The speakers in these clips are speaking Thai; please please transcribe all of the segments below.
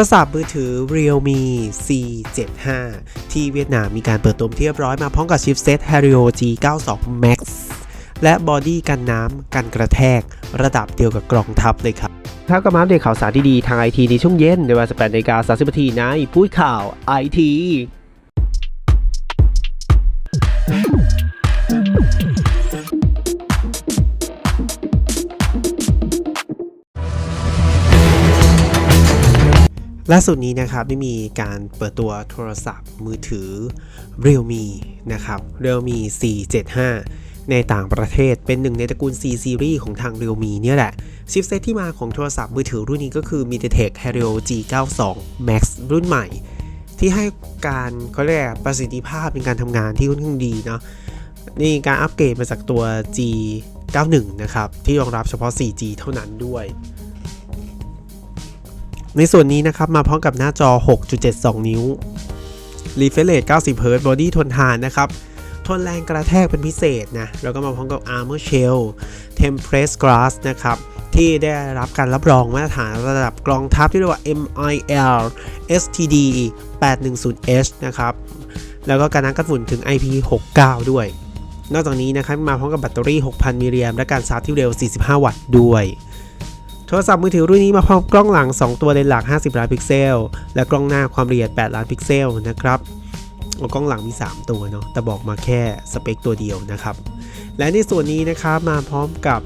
รศัพท์มือถือ Realme C75 ที่เวียดนามมีการเปิดตัวเป็นที่เรียบร้อยมาพร้อมกับชิปเซต Helio G92 Max และบอดี้กันน้ำกันกระแทก ระดับเดียวกับกล่องทับเลยครับครับก็มาอัปเดตข่าวสารดีๆทางไอทีในช่วงเย็นในเวลา18นาฬิกา30นาทีในพูดข่าวไอที ล่าสุดนี้นะครับได้มีการเปิดตัวโทรศัพท์มือถือ Realme นะครับ Realme C75 ในต่างประเทศเป็นหนึ่งในตระกูล C Series ของทาง Realme เนี่ยแหละ ชิปเซตที่มาของโทรศัพท์มือถือรุ่นนี้ก็คือ MediaTek Helio G92 Max รุ่นใหม่ ที่ให้การเขาเรียกประสิทธิภาพในการทำงานที่ค่อนข้างดีเนาะนี่การอัปเกรดมาจากตัว G91 นะครับ ที่รองรับเฉพาะ 4G เท่านั้นด้วย ในส่วนนี้นะครับมาพร้อมกับหน้าจอ 6.72 นิ้ว Refresh Rate 90 Hz Body ทนทานนะครับ ทนแรงกระแทกเป็นพิเศษนะ แล้วก็มาพร้อมกับ Armor Shell Tempered Glass นะครับ ที่ได้รับการรับรองมาตรฐานระดับกรองทัพที่เรียกว่า MIL STD 810H นะครับ แล้วก็การนังกันฝุ่นถึง IP69 ด้วย นอกจากนี้นะครับมาพร้อมกับแบตเตอรี่ 6,000 มิลลิแอมป์และการชาร์จที่เร็ว 45 วัตต์ด้วย โทรศัพท์มือถือรุ่นนี้มาพร้อมกล้องหลัง 2 ตัวเลนส์หลัก 50 ล้านพิกเซล และกล้องหน้าความละเอียด 8 ล้านพิกเซลนะครับโอ้กล้องหลังมี 3 ตัวเนาะแต่บอกมาแค่สเปคตัวเดียวนะครับ และในส่วนนี้นะครับมาพร้อมกับ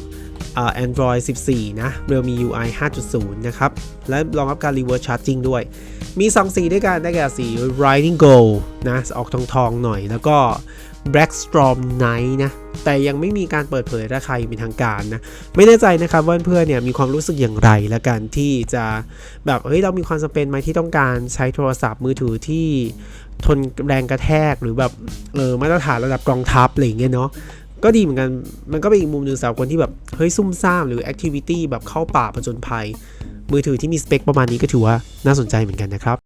Android 14 นะ Realme UI 5.0 นะครับ และรองรับการ reverse charging ด้วย มี 2 สีด้วยกันได้แก่สี Riding Gold นะ ออกทองทองๆหน่อย แล้วก็ Black Storm Night นะ แต่ยังไม่มีการเปิดเผยราคาอย่างเป็นทางการนะ ไม่แน่ใจนะครับว่าเพื่อนเนี่ยมีความรู้สึกอย่างไรละกันที่จะแบบเฮ้ยเรามีความจำเป็นไหมที่ต้องการใช้โทรศัพท์มือถือที่ทนแรงกระแทกหรือแบบเออมาตรฐานระดับกองทัพอะไรเงี้ยเนาะ ก็ดีเหมือนกัน มันก็เป็นอีกมุมหนึ่งสำหรับคนที่แบบ เฮ้ยซุ่มซ่ามหรือแอคทิวิตี้แบบเข้าป่าผจญภัย มือถือที่มีสเปคประมาณนี้ก็ถือว่าน่าสนใจเหมือนกันนะครับ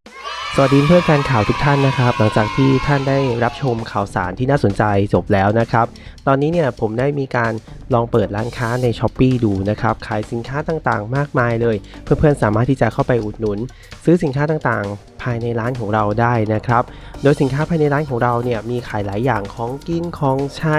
สวัสดีเพื่อนแฟนข่าวทุกท่านนะครับ หลังจากที่ท่านได้รับชมข่าวสารที่น่าสนใจจบแล้วนะครับ ตอนนี้เนี่ยผมได้มีการลองเปิดร้านค้าใน s h อ p e e ดูนะครับ ขายสินค้าต่างๆ มากมายเลย เพื่อนๆสามารถที่จะเข้าไปอุดหนุน ซื้อสินค้าต่างๆ ภายในร้านของเราได้นะครับ โดยสินค้าภายในร้านของเราเนี่ยมีขายหลายอย่างของกินของใช้